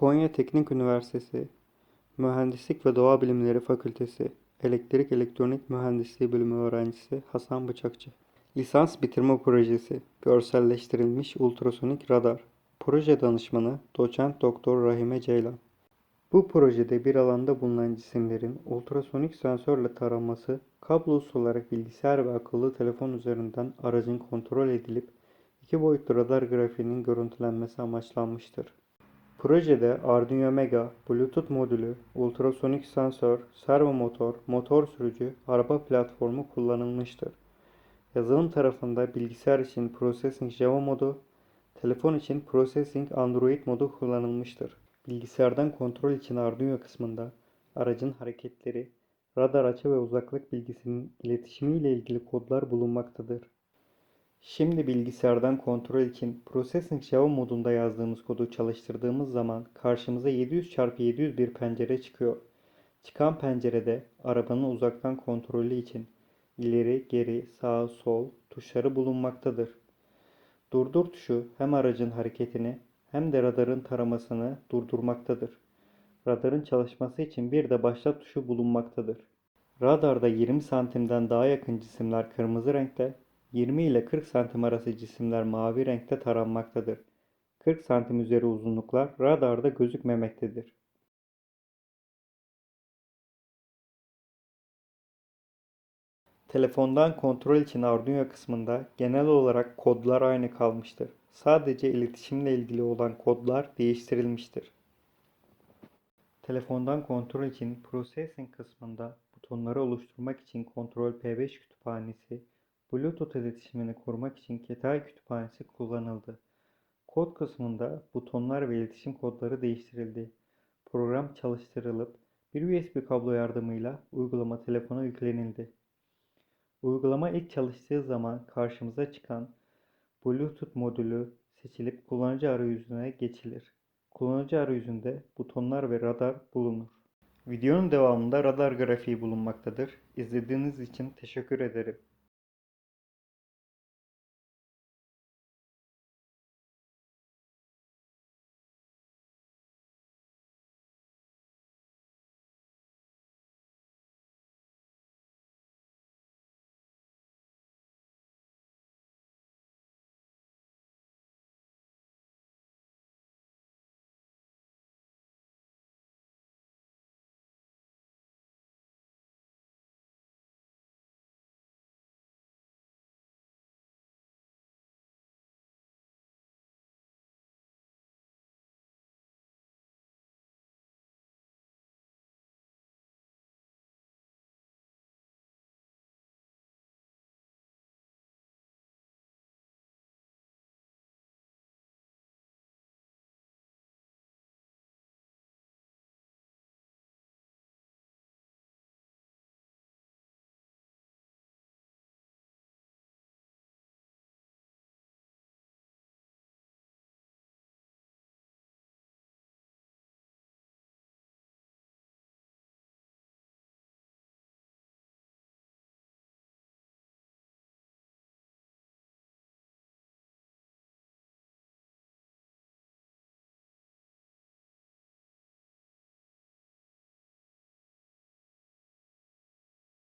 Konya Teknik Üniversitesi Mühendislik ve Doğa Bilimleri Fakültesi Elektrik Elektronik Mühendisliği Bölümü öğrencisi Hasan Bıçakçı. Lisans bitirme projesi Görselleştirilmiş ultrasonik radar. Proje danışmanı Doçent Doktor Rahime Ceylan. Bu projede bir alanda bulunan cisimlerin ultrasonik sensörle taranması, kablosuz olarak bilgisayar ve akıllı telefon üzerinden aracın kontrol edilip iki boyutlu radar grafiğinin görüntülenmesi amaçlanmıştır. Projede Arduino Mega, Bluetooth modülü, ultrasonik sensör, servo motor, motor sürücü, araba platformu kullanılmıştır. Yazılım tarafında bilgisayar için Processing Java modu, telefon için Processing Android modu kullanılmıştır. Bilgisayardan kontrol için Arduino kısmında aracın hareketleri, radar açı ve uzaklık bilgisinin iletişimi ile ilgili kodlar bulunmaktadır. Şimdi bilgisayardan kontrol için Processing Java modunda yazdığımız kodu çalıştırdığımız zaman karşımıza 700x700 bir pencere çıkıyor. Çıkan pencerede arabanın uzaktan kontrolü için ileri, geri, sağ, sol tuşları bulunmaktadır. Durdur tuşu hem aracın hareketini hem de radarın taramasını durdurmaktadır. Radarın çalışması için bir de başlat tuşu bulunmaktadır. Radarda 20 santimden daha yakın cisimler kırmızı renkte, 20 ile 40 santim arası cisimler mavi renkte taranmaktadır. 40 santim üzeri uzunluklar radarda gözükmemektedir. Telefondan kontrol için Arduino kısmında genel olarak kodlar aynı kalmıştır. Sadece iletişimle ilgili olan kodlar değiştirilmiştir. Telefondan kontrol için Processing kısmında butonları oluşturmak için Ctrl P5 kütüphanesi, Bluetooth iletişimini kurmak için Ketay kütüphanesi kullanıldı. Kod kısmında butonlar ve iletişim kodları değiştirildi. Program çalıştırılıp bir USB kablo yardımıyla uygulama telefona yüklenildi. Uygulama ilk çalıştığı zaman karşımıza çıkan Bluetooth modülü seçilip kullanıcı arayüzüne geçilir. Kullanıcı arayüzünde butonlar ve radar bulunur. Videonun devamında radar grafiği bulunmaktadır. İzlediğiniz için teşekkür ederim.